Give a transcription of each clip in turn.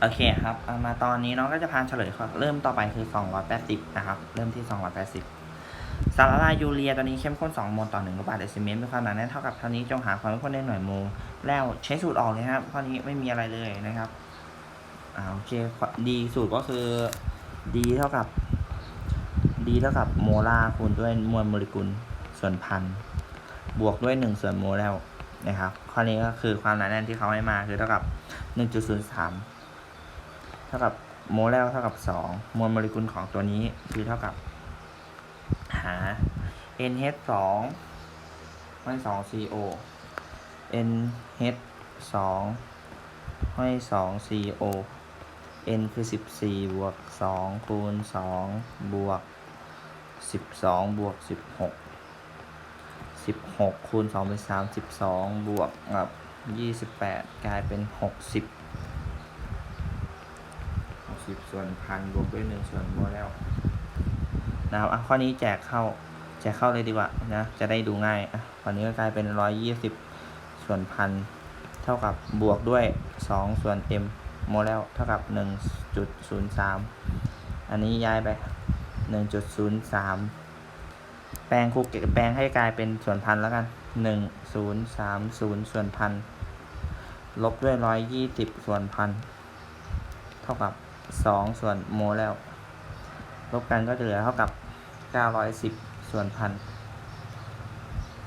โอเคครับามาตอนนี้น้องก็จะพานเฉลยเริ่มต่อไปคือ 280 นะครับ เริ่มที่ 280 สารละลายยูเรียตัวนี้เข้มข้น 2 โมลต่อ1ลูกบาศก์เดซิเมตรมีความหนาแน่นเท่ากับเท่านี้จงหาความเข้มข้นในหน่วยโมลแล้วใช้สูตรออกเลยครับข้อนี้ไม่มีอะไรเลยนะครับอ่าโอเคดีสูตรก็คือ d เท่ากับ d เท่ากับโมลาร์คูณด้วยมวลโมเลกุลส่วนพันบวกด้วย 1 ส่วนโมลแล้วนะครับข้อนี้ก็คือความหนาแน่นที่เขาให้มาคือเท่ากับ 1.03 เท่ากับโมเลแล้วเท่ากับ 2 มวลโมเลกุลของตัวนี้คือเท่ากับ หา NH 2ห้อย2 CO NH 2ห้อย2 CO N คือ 14 บวก 2 คูณ 2 บวก 12 บวก 16 16 คูณ 2 เป็น 32 บวกกับ 28 กลายเป็น 60 60ส่วนพันบวกด้วย1ส่วนโมลแล้วนะครับอะข้อนี้แจกเข้าแจกเข้าเลยดีกว่านะจะได้ดูง่ายอะข้อนนี้ก็กลายเป็น120ส่วนพันเท่ากับบวกด้วย2ส่วน m โมลแล้วเท่ากับ1.03อันนี้ย้ายไป1.03แปลงคูแปลงให้กลายเป็นส่วนพันแล้วกัน1030ส่วนพันลบด้วย120ส่วนพันเท่ากับ 2 ส่วนโมลแล้ว ลบกันก็จะเหลือเท่ากับ 910 ส่วนพัน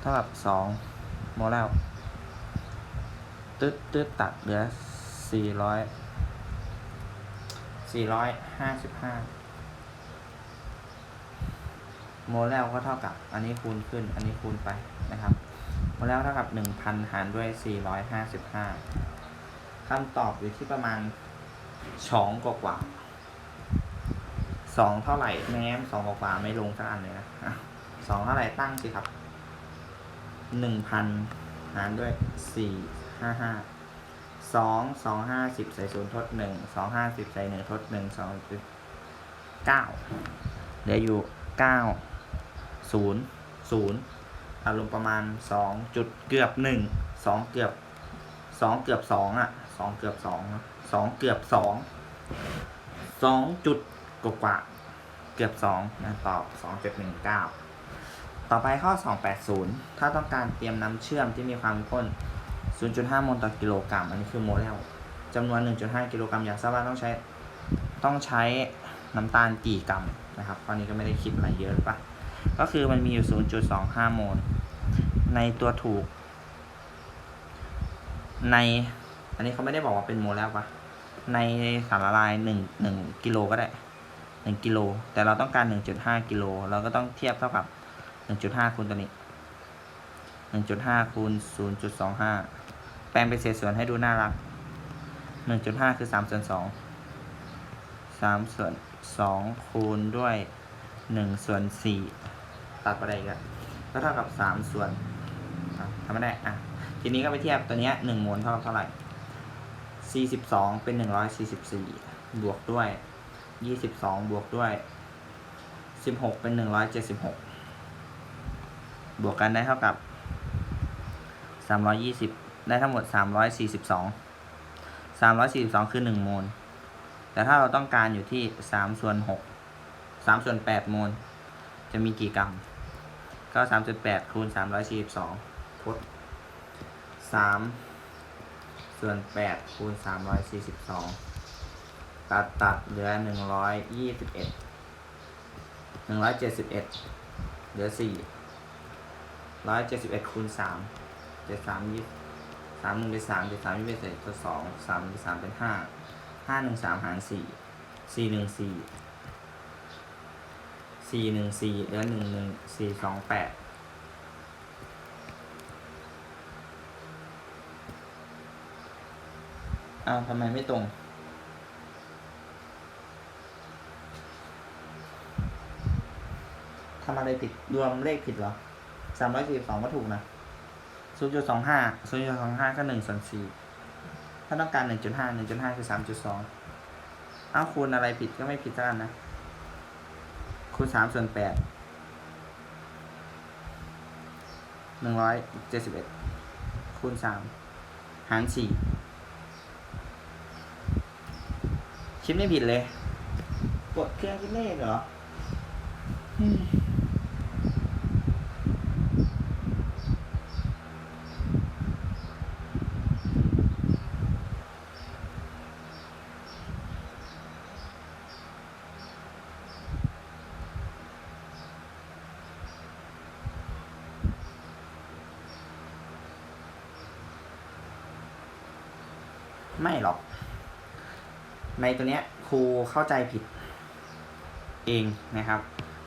เท่ากับ 2 โมลแล้วตึ๊ดตึ๊ดตัดเหลือ 400 455 โมลแล้วก็เท่ากับ อันนี้คูณขึ้น อันนี้คูณไปนะครับ โมลแล้วเท่ากับ 1,000 หารด้วย 455คำตอบอยู่ที่ประมาณ 2กว่ากว่าสองเท่าไหร่แม้สองกว่าๆไม่ลงสักอันเลยนะสองเท่าไหร่ตั้งสิครับหนึ่งพันหารด้วยสี่ห้าห้าสองสองห้าสิบใส่ศูนย์ทดหนึ่งสองห้าสิบใส่หนึ่งทดหนึ่งสองสิบเก้าเหลืออยู่เก้าศูนย์ศูนย์อารมณ์ประมาณสองจุดเกือบหนึ่งสองเกือบสองเกือบสองอะ องเกือบสองสองเกือบสองสองจุดกว่าเกือบ2นะตอบ2719ต่อไปข้อ 280 ถ้าต้องการเตรียมน้ำเชื่อมที่มีความข้น 0.5โมลต่อกิโลกรัม อันนี้คือโมเลแล้วจำนวน 1.5 กิโลกรัม อยากทราบว่าต้องใช้ ต้องใช้น้ำตาลกี่กรัมนะครับตอนนี้ก็ไม่ได้คิดอะไรเยอะหรือปะก็คือมันมีอยู่ 0.25 โมล ในตัวถูก ใน อันนี้เขาไม่ได้บอกว่าเป็นโมลแล้วปะในสารละลายหนึ่งหนึ่งกิโลก็ได้หนึ่งกิโล แต่เราต้องการหนึ่งจุดห้ากิโล เราก็ต้องเทียบเท่ากับหนึ่งจุดห้าคูณตัวนี้หนึ่งจุดห้าคูณศูนย์จุดสองห้าแปลงเป็นเศษส่วนให้ดูน่ารักหนึ่งจุดห้าคือสามส่วนสองสามส่วนสองคูณด้วยหนึ่งส่วนสี่ตัดไปได้กันก็เท่ากับสามส่วนทำไม่ได้อะทีนี้ก็ไปเทียบตัวเนี้ยหนึ่งโมลเท่ากับเท่าไหร่ 42เป็น144บวกด้วย22บวกด้วย16เป็น176บวกกันได้เท่ากับ320ได้ทั้งหมด342 342คือ1โมลแต่ถ้าเราต้องการอยู่ที่3ส่วน6 3ส่วน8โมลจะมีกี่กรัมก็3.8คูณ342ทด3 ส่วน8คูณ342ตัดตัดเหลือ121 171เหลือ4 171คูณ3 73 20 3 1เป็น3 73 21เศษตัว2 3 1 3เป็น5 5 1 3หาร4 4 1 4 4 1 4เหลือ1 1 4 2 8อ้าวทำไมไม่ตรง ทำอะไรผิดรวมเลขผิดเหรอสามร้อยสี่สิบสองก็ถูกนะศูนย์จุดสองห้าศูนย์จุดสองห้าก็หนึ่งส่วนสี่ถ้าต้องการหนึ่งจุดห้าหนึ่งจุดห้าคือสามจุดสองอ้าวคูณอะไรผิดก็ไม่ผิดสักอันนะ คูณสามส่วนแปดหนึ่งร้อยเจ็ดสิบเอ็ดคูณสามหารสี่ คิดไม่ผิดเลย กดเครื่องคิดเลขเหรอไม่หรอก ในตัวเนี้ยครูเข้าใจผิดเองนะครับ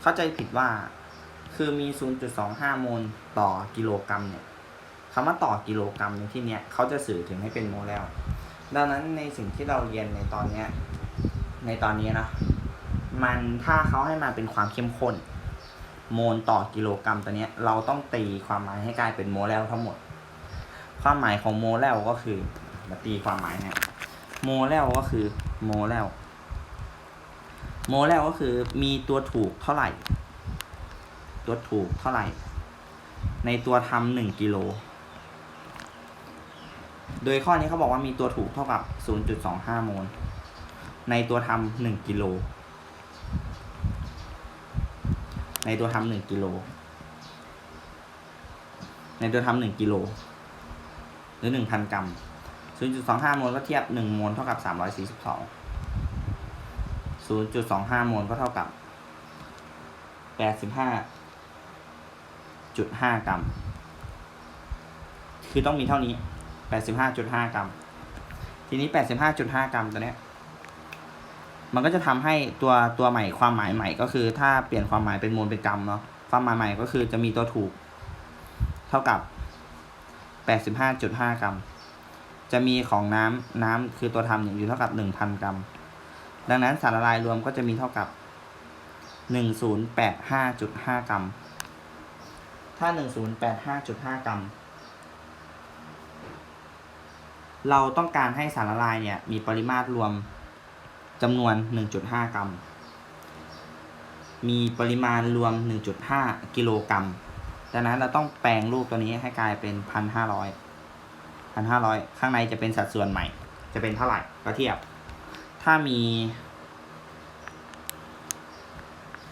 เข้าใจผิดว่าคือมี 0.25 โมลต่อกิโลกรัมเนี่ยคำว่าต่อกิโลกรัมในที่เนี้ยเขาจะสื่อถึงให้เป็นโมลแล้ว ดังนั้นในสิ่งที่เราเรียนในตอนเนี้ยในตอนนี้นะมันถ้าเขาให้มาเป็นความเข้มข้น โมลต่อกิโลกรัมตัวเนี้ยเราต้องตีความหมายให้กลายเป็นโมลแล้วทั้งหมด ความหมายของโมลแล้วก็คือมาตีความหมายเนี่ยโมแล้วก็คือ โมแล้ว โมแล้วก็คือมีตัวถูกเท่าไหร่ ตัวถูกเท่าไหร่ ในตัวทำหนึ่งกิโล โดยข้อนี้เขาบอกว่ามีตัวถูกเท่ากับ 0.25 โมล ในตัวทำหนึ่งกิโล ในตัวทำหนึ่งกิโล ในตัวทำหนึ่งกิโล หรือหนึ่งพันกรัม 0.25 โมลก็เทียบ 1 โมลเท่ากับ 342 0.25 โมลก็เท่ากับ 85.5 กรัม คือต้องมีเท่านี้ 85.5 กรัม ทีนี้ 85.5 กรัมตัวเนี้ย มันก็จะทำให้ตัวตัวใหม่ความหมายใหม่ก็คือ ถ้าเปลี่ยนความหมายเป็นโมลเป็นกรัมเนาะ ความหมายใหม่ก็คือจะมีตัวถูก เท่ากับ 85.5 กรัม จะมีของน้ำน้ำคือตัวทำเนี่ยอยู่เท่ากับ1,000กรัม ดังนั้นสารละลายรวมก็จะมีเท่ากับ1085.5กรัม ถ้า1085.5กรัม เราต้องการให้สารละลายเนี่ยมีปริมาตรรวมจำนวน 1.5 กรัม มีปริมาณรวม 1.5 กิโลกรัมดังนั้นเราต้องแปลงรูปตัวนี้ให้กลายเป็น 1,500 พันห้าร้อยข้างในจะเป็นสัดส่วนใหม่ จะเป็นเท่าไหร่ก็เทียบ ถ้ามี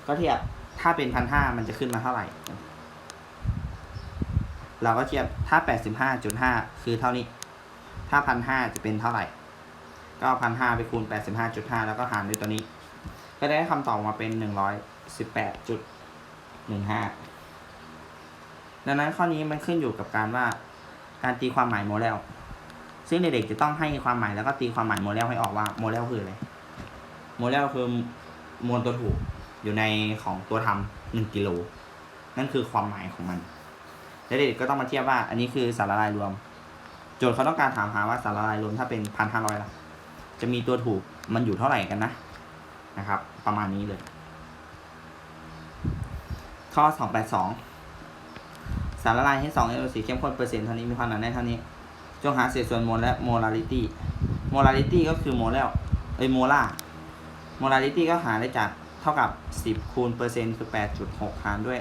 ก็เทียบถ้าเป็นพันห้ามันจะขึ้นมาเท่าไหร่ เราก็เทียบถ้าแปดสิบห้าจุดห้าคือเท่านี้ ถ้าพันห้าจะเป็นเท่าไหร่ ก็พันห้าไปคูณแปดสิบห้าจุดห้าแล้วก็หารด้วยตัวนี้ ก็ได้คำตอบมาเป็นหนึ่งร้อยสิบแปดจุดหนึ่งห้าดังนั้นข้อนี้มันขึ้นอยู่กับการว่า การตีความหมายโมเลลซึ่งเด็กๆจะต้องให้ความหมายแล้วก็ตีความหมายโมเลลให้ออกว่าโมเลลคืออะไรโมเลลคือมวลตัวถูกอยู่ในของตัวทำหนึ่งกิโลนั่นคือความหมายของมัน แล้วเด็กๆก็ต้องมาเทียบว่า อันนี้คือสารละลายรวม โจทย์เขาต้องการถามหาว่าสารละลายรวมถ้าเป็นพันห้าร้อยละจะมีตัวถูกมันอยู่เท่าไหร่กันนะนะครับ ประมาณนี้เลย ข้อสองแปด สารละลายให้2 LC เข้มข้นเปอร์เซ็นต์เท่านี้มีความหนาแน่นเท่านี้ จงหาเศษส่วนโมลและ molarity molarity ก็คือโมลแล้วเอ้ยโมลา molarity ก็หาได้จากเท่ากับ 10 คูณเปอร์เซ็นต์คือ 8.6 หารด้วย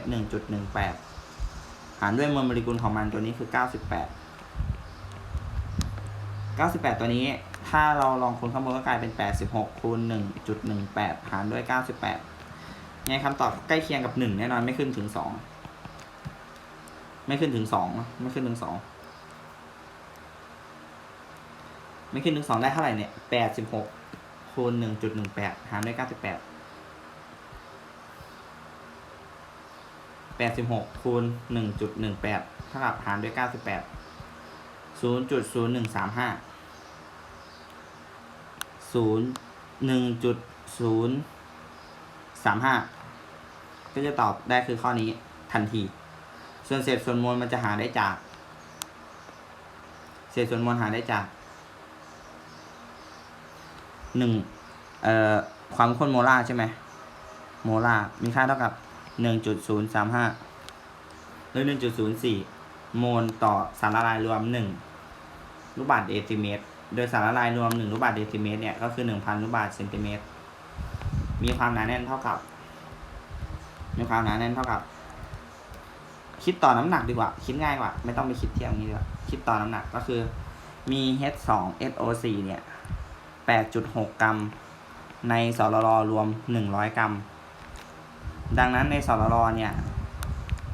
1.18 หารด้วยมวลโมเลกุลของมันตัวนี้คือ 98 98 ตัวนี้ถ้าเราลองคูณข้างบนก็กลายเป็น 86 คูณ 1.18 หารด้วย 98ไงคำตอบใกล้เคียงกับ 1 แน่นอนไม่ขึ้นถึง 2 ไม่ขึ้นถึงสองไม่ขึ้นถึงสองไม่ขึ้นถึงสองได้เท่าไหร่เนี่ยแปดสิบหกคูณหนึ่งจุดหนึ่งแปดหารด้วยเก้าสิบแปดแปดสิบหกคูณหนึ่งจุดหนึ่งแปดเท่ากับหารด้วยเก้าสิบแปดศูนย์จุดศูนย์หนึ่งสามห้าศูนย์หนึ่งจุดศูนย์สามห้าก็จะตอบได้คือข้อนี้ทันที ส่วนเศษส่วนมวลมันจะหาได้จาก เศษส่วนมวลหาได้จากหนึ่งเอ่อความข้นโมลาร์ใช่ไหมโมลาร์มีค่าเท่ากับหนึ่งจุดศูนย์สามห้าหรือหนึ่งจุดศูนย์สี่โมลต่อสารละลายรวมหนึ่งลูกบาศก์เดซิเมตร โดยสารละลายรวมหนึ่งลูกบาศก์เดซิเมตรเนี่ยก็คือหนึ่งพันลูกบาศก์เซนติเมตร มีความหนาแน่นเท่ากับ มีความหนาแน่นเท่ากับ คิดต่อน้ำหนักดีกว่า คิดง่ายกว่า ไม่ต้องไปคิดเทียบนี้ดีกว่า คิดต่อน้ำหนักก็คือมี H2 SO4 เนี่ย8.6 กรัม ในสรรรวม 100 กรัม ดังนั้นในสรรเนี่ย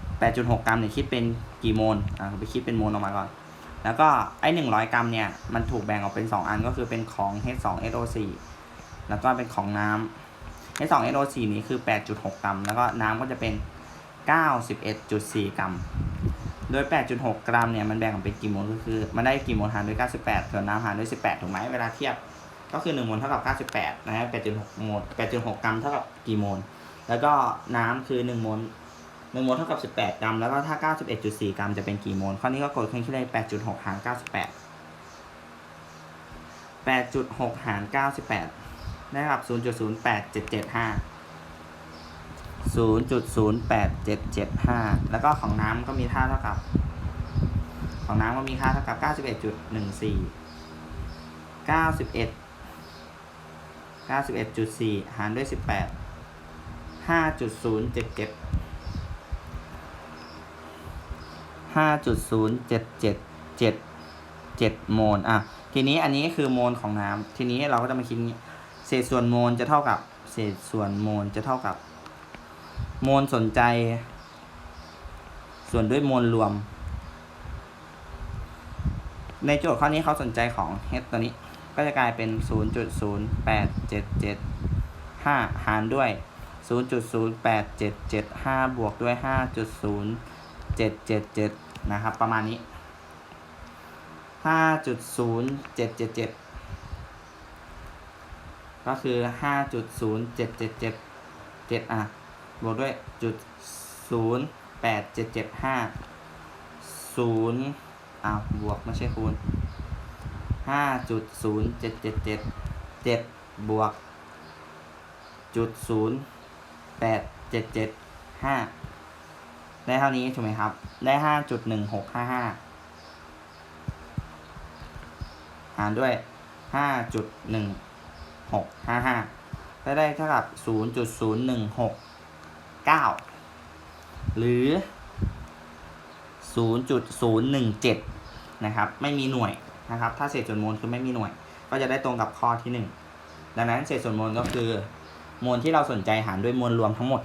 8.6 กรัมเนี่ยคิดเป็นกี่โมล อ่าไปคิดเป็นโมลออกมาก่อน แล้วก็ไอ้ 100 กรัมเนี่ย มันถูกแบ่งออกเป็น 2 อันก็คือเป็นของ H2SO4 แล้วก็เป็นของน้ำ H2SO4 นี้คือ 8.6 กรัม แล้วก็น้ำก็จะเป็น 91.4 กรัม โดย 8.6 กรัมเนี่ยมันแบ่งออกเป็นกี่โมลก็คือ มันได้กี่โมลหารด้วย 98ส่วนน้ำหารด้วย 18 ถูกไหมเวลาเทียบก็คือ 1 โมลเท่ากับ 98 นะฮะ 8.6 โมล 8.6 กรัมเท่ากับกี่โมล แล้วก็น้ำคือ 1 โมล 1 โมลเท่ากับ 18 กรัม แล้วก็ถ้า 91.4 กรัมจะเป็นกี่โมล ข้อนี้ก็กดเครื่องคิดเลข8.6 หาร 98 8.6 หาร 98 ได้รับ 0.08775 0.08775 แล้วก็ของน้ำก็มีค่าเท่ากับ ของน้ำก็มีค่าเท่ากับ 91.14 91 91.4 หารด้วย 18 5.077 5.0777โมล อะ ทีนี้อันนี้คือโมลของน้ำทีนี้เราก็จะมาคิดเศษส่วนโมลจะเท่ากับ เศษส่วนโมลจะเท่ากับ โมลสนใจ ส่วนด้วยโมลรวม ในโจทย์ข้อนี้เขาสนใจของ h ตัวนี้ ก็จะกลายเป็น 0.08775 หารด้วย 0.08775 บวกด้วย 5.0777 นะครับ ประมาณนี้ 5.0777ก็คือ 5.0777อะ บวกด้วยจุดศูนย์แปดเจ็ดเจ็ดห้าศูนย์อ้าวบวกไม่ใช่คูณห้าจุดศูนย์เจ็ดเจ็ดเจ็ดเจ็ดบวกจุดศูนย์แปดเจ็ดเจ็ดห้าได้เท่านี้ถูกไหมครับ ได้ห้าจุดหนึ่งหกห้าห้าหารด้วยห้าจุดหนึ่งหกห้าห้าได้ได้เท่ากับศูนย์จุดศูนย์หนึ่งหก 9 หรือ 0.017 นะครับ ไม่มีหน่วยนะครับ ถ้าเศษส่วนมวลคือไม่มีหน่วย ก็จะได้ตรงกับข้อที่ 1 ดังนั้นเศษส่วนมวลก็คือมวลที่เราสนใจหารด้วยมวลรวมทั้งหมด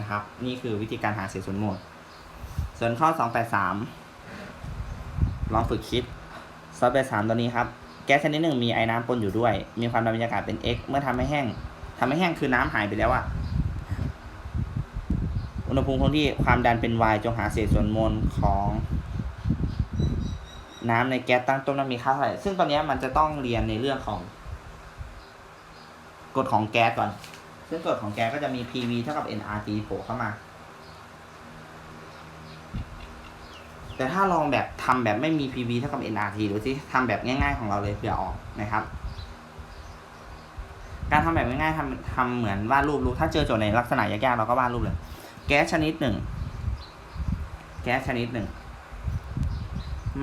นะครับ นี่คือวิธีการหาเศษส่วนมวล ส่วนข้อ 283 ลองฝึกคิด283ตัวนี้ครับ แก๊สชนิดหนึ่งมีไอ้น้ำปนอยู่ด้วย มีความดันบรรยากาศเป็น x เมื่อทำให้แห้งทำให้แห้งคือน้ำหายไปแล้วอะ ณหภูมิคงที่ความดันเป็น y จงหาเศษส่วนมวลของน้ำในแก๊สตั้งต้นนั้นมีค่าเท่าไหร่ ซึ่งตอนนี้มันจะต้องเรียนในเรื่องของ กฎของแก๊สก่อน ซึ่งกฎของแก๊สก็จะมี PV เท่ากับ nRT โผล่เข้ามา แต่ถ้าลองแบบทำแบบไม่มี PV เท่ากับ nRT ดูสิทำแบบง่าย ๆ ของเราเลยเผื่อออกนะครับ การทำแบบง่ายๆทำทำเหมือนวาดรูปรูปถ้าเจอโจทย์ในลักษณะยากๆเราก็วาดรูปเลย แก๊สชนิดหนึ่ง แก๊สชนิดหนึ่ง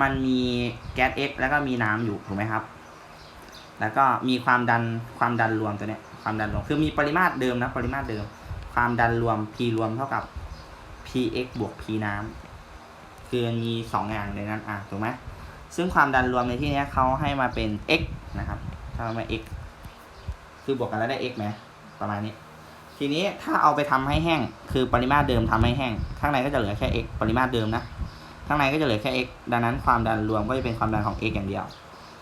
มันมีแก๊ส X แล้วก็มีน้ำอยู่ถูกไหมครับ แล้วก็มีความดันความดันรวมตัวเนี้ยความดันรวมคือมีปริมาตรเดิมนะปริมาตรเดิม ความดันรวม P รวมเท่ากับ Px บวก P น้ำคือมีสองอย่างในนั้นอะถูกไหมซึ่งความดันรวมในที่นี้เขาให้มาเป็น x นะครับถ้ามา x คือบวกกันแล้วได้ x ไหมประมาณนี้ ทีนี้ถ้าเอาไปทำให้แห้ง คือปริมาตรเดิมทำให้แห้ง ข้างในก็จะเหลือแค่ x ปริมาตรเดิมนะ ข้างในก็จะเหลือแค่ x ดังนั้นความดันรวมก็จะเป็นความดันของ x อย่างเดียว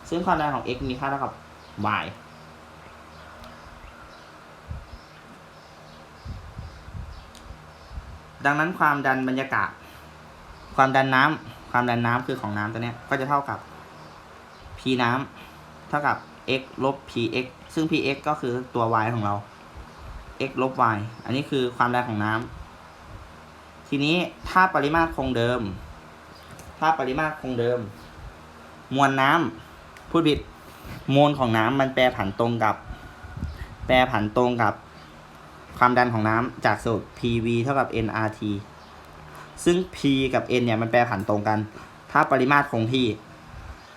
ซึ่งความดันของ x มีค่าเท่ากับ y ดังนั้นความดันบรรยากาศ ความดันน้ำความดันน้ำคือของน้ำตัวเนี้ยก็จะเท่ากับ p น้ำเท่ากับ x ลบ px ซึ่ง px ก็คือตัว y ของเรา x ลบ y อันนี้คือความดันของน้ำ ทีนี้ถ้าปริมาตรคงเดิม ถ้าปริมาตรคงเดิม มวลน้ำพูดผิดมวลของน้ำมันแปรผันตรงกับ แปรผันตรงกับ ความดันของน้ำจากสูตร PV เท่ากับ nRT ซึ่ง P กับ N เนี่ยมันแปรผันตรงกัน ถ้าปริมาตรคงที่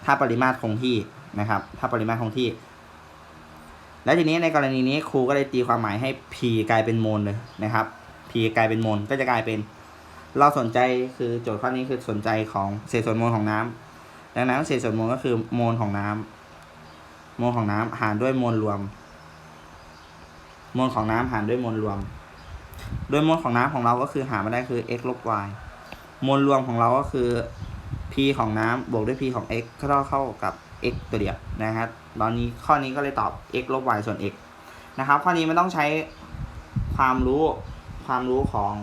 ถ้าปริมาตรคงที่นะครับ ถ้าปริมาตรคงที่ และทีนี้ในกรณีนี้ครูก็เลยตีความหมายให้ P กลายเป็นโมลเลยนะครับ P กลายเป็นโมลก็จะกลายเป็น เราสนใจคือโจทย์ข้อนี้คือสนใจของเศษส่วนมลของน้ำดังนั้นเศษส่วนมลก็คือโมลของน้ำโมลของน้ำหารด้วยมลรวมมลของน้ำหารด้วยมลรวม โดยมลของน้ำของเราก็คือหามาได้คือ x ลบ y มวลรวมของเราก็คือ p ของน้ำบวกด้วย p ของ x ก็เท่าเข้ากับ x ตัวเดียวนะครับ ตอนนี้ข้อนี้ก็เลยตอบ x ลบ y ส่วน x นะครับ ข้อนี้มันต้องใช้ความรู้ความรู้ของ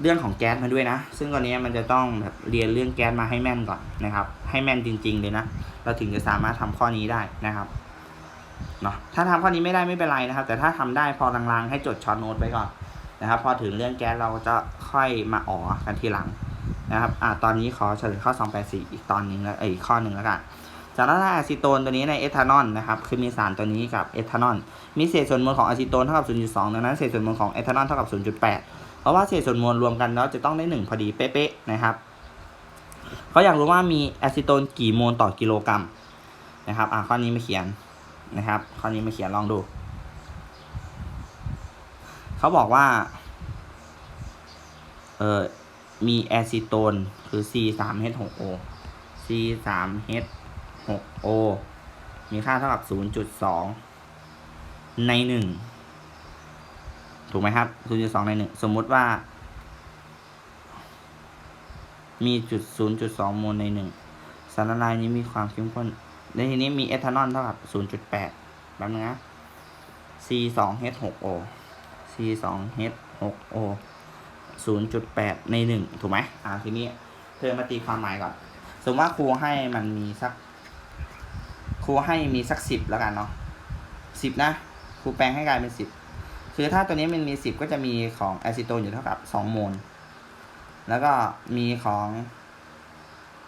เรื่องของแก๊สมาด้วยนะ ซึ่งตอนนี้มันจะต้องแบบเรียนเรื่องแก๊สมาให้แม่นก่อนนะครับ ให้แม่นจริง ๆ เลยนะ เราถึงจะสามารถทำข้อนี้ได้นะครับเนาะถ้าทำข้อนี้ไม่ได้ไม่เป็นไรนะครับ แต่ถ้าทำได้พอลางๆให้จดช็อตโน้ตไว้ก่อนนะครับ พอถึงเรื่องแก๊สเราจะค่อยมาอ๋อกันทีหลัง นะครับอ่าตอนนี้ขอเฉลยข้อ 284 อีกตอนหนึ่งแล้วอีกข้อหนึ่งแล้วกันจากนั้นอะซิโตนตัวนี้ในเอทานอลนะครับคือมีสารตัวนี้กับเอทานอลมีเศษส่วนมวลของอะซิโตนเท่ากับ 0.2 ดังนั้นเศษส่วนมวลของเอทานอลเท่ากับ 0.8 เพราะว่าเศษส่วนมวลรวมกันแล้วจะต้องได้ 1 พอดีเป๊ะๆนะครับเขาอยากรู้ว่ามีอะซิโตนกี่โมลต่อกิโลกรัมนะครับอ่าข้อนี้มาเขียนนะครับข้อนี้มาเขียนลองดู เขาบอกว่าเออ มีแอซิโตนคือ C 3 H 6 O C 3 H 6 O มีค่าเท่ากับ 0.2 ใน 1 ถูกไหมครับ 0.2 ใน 1 สมมุติว่า มีจุด 0.2 โมลใน 1 สารละลายนี้มีความเข้มข้นในทีนี้มีเอทานอลเท่ากับ 0.8แป๊บนึงนะ C 2 H 6 O C 2 H 6 O 0.8 ใน 1 ถูกไหมอ่าทีนี้เธอมาตีความหมายก่อน สมมติว่าครูให้มันมีสัก ครูให้มีสักสิบแล้วกันเนาะสิบนะ ครูแปลงให้กลายเป็นสิบคือถ้าตัวนี้มันมีสิบก็จะมีของแอซิโตนอยู่เท่ากับสองโมล แล้วก็มีของ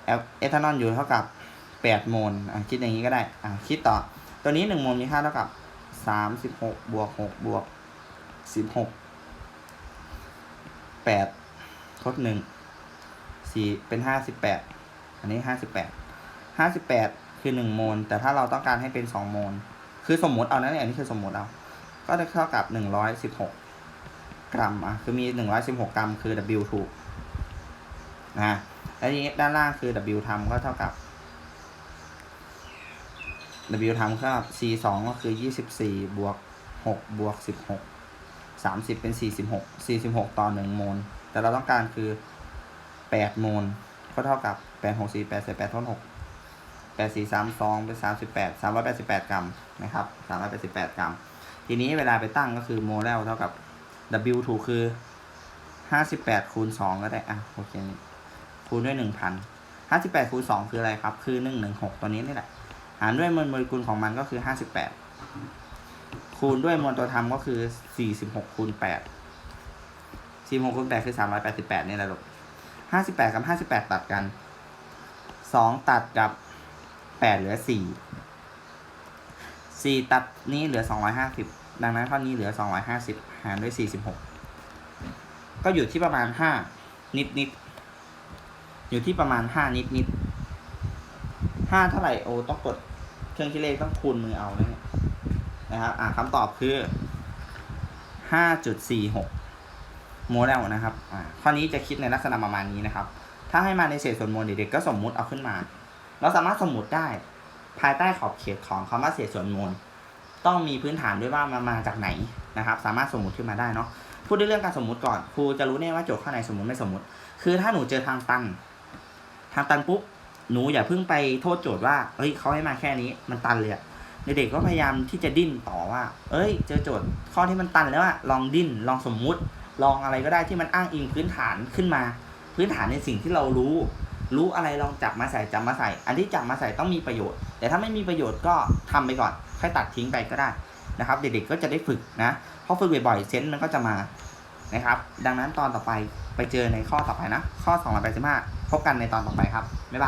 เอเอทานอลอยู่เท่ากับแปดโมลอะคิดอย่างนี้ก็ได้อะคิดต่อ ตัวนี้หนึ่งโมลมีค่าเท่ากับสามสิบวกหกบวกสิบหก แปดทดหนึ่งสี่เป็นห้าสิบแปดอันนี้ห้าสิบแปดห้าสิบแปดคือหนึ่งโมล แต่ถ้าเราต้องการให้เป็นสองโมล คือสมมติเอานะเนี่ยอันนี้คือสมมติเอา ก็จะเท่ากับหนึ่งร้อยสิบหกกรัมอะคือมีหนึ่งร้อยสิบหกกรัมคือ W ถูกนะแล้วทีนี้ด้านล่างคือ W ทำก็เท่ากับ W ทำก็ C สองก็คือยี่สิบสี่บวกหกบวกสิบหก สามสิบเป็นสี่สิบหกสี่สิบหกต่อหนึ่งโมล แต่เราต้องการคือแปดโมล ก็เท่ากับแปดหกสี่แปดเศษแปดทดหกแปดสี่สามสองเป็นสามสิบแปดสามร้อยแปดสิบแปดกรัมนะครับสามร้อยแปดสิบแปดกรัม ทีนี้เวลาไปตั้งก็คือโมเลเท่ากับ W ถูกคือห้าสิบแปดคูณสองก็ได้ อะโอเคคูณด้วยหนึ่งพันห้าสิบแปดคูณสองคืออะไรครับ คือหนึ่งหนึ่งหกตัวนี้นี่แหละ หารด้วยมวลโมเลกุลของมันก็คือห้าสิบแปด คูณด้วยมวลตัวทำก็คือสี่สิบหกคูณแปดสี่หกคูณแปดคือสามร้อยแปดสิบแปดนี่แหละลูกห้าสิบแปดกับห้าสิบแปดตัดกันสองตัดกับแปดเหลือสี่สี่ตัดนี้เหลือสองร้อยห้าสิบดังนั้นข้อนี้เหลือสองร้อยห้าสิบหารด้วยสี่สิบหกก็อยู่ที่ประมาณห้านิดนิดอยู่ที่ประมาณห้านิดนิดห้าเท่าไหร่โอต้องกดเครื่องคิดเลขต้องคูณมือเอาเนี่ย นะครับอ่าคำตอบคือห้าจุดสี่หกโมเดลนะครับอ่าข้อนี้จะคิดในลักษณะประมาณนี้นะครับ ถ้าให้มาในเศษส่วนมวลเด็กๆก็สมมุติเอาขึ้นมา เราสามารถสมมุติได้ภายใต้ขอบเขตของคำว่าเศษส่วนมวลต้องมีพื้นฐานด้วยว่ามันมาจากไหนนะครับ สามารถสมมติขึ้นมาได้เนาะพูดในเรื่องการสมมติก่อนครูจะรู้แน่ว่าโจทย์ข้อไหนสมมติไม่สมมติ คือถ้าหนูเจอทางตัน ทางตันปุ๊บหนูอย่าเพิ่งไปโทษโจทย์ว่าเอ้ยเขาให้มาแค่นี้มันตันเลยอะ เด็กๆก็พยายามที่จะดิ้นต่อว่า เอ้ย เจอโจทย์ข้อที่มันตันแล้วอะลองดิ้น ลองสมมุติ ลองอะไรก็ได้ที่มันอ้างอิงพื้นฐานขึ้นมา พื้นฐานในสิ่งที่เรารู้ รู้อะไรลองจับมาใส่จับมาใส่ อันที่จับมาใส่ต้องมีประโยชน์ แต่ถ้าไม่มีประโยชน์ก็ทำไปก่อน ค่อยตัดทิ้งไปก็ได้นะครับ เด็กๆก็จะได้ฝึกนะพราะฝึกบ่อยๆ เซนส์มันก็จะมานะครับ ดังนั้นตอนต่อไปไปเจอในข้อต่อไปนะ ข้อ 285 พบกันในตอนต่อไปครับ บ๊ายบาย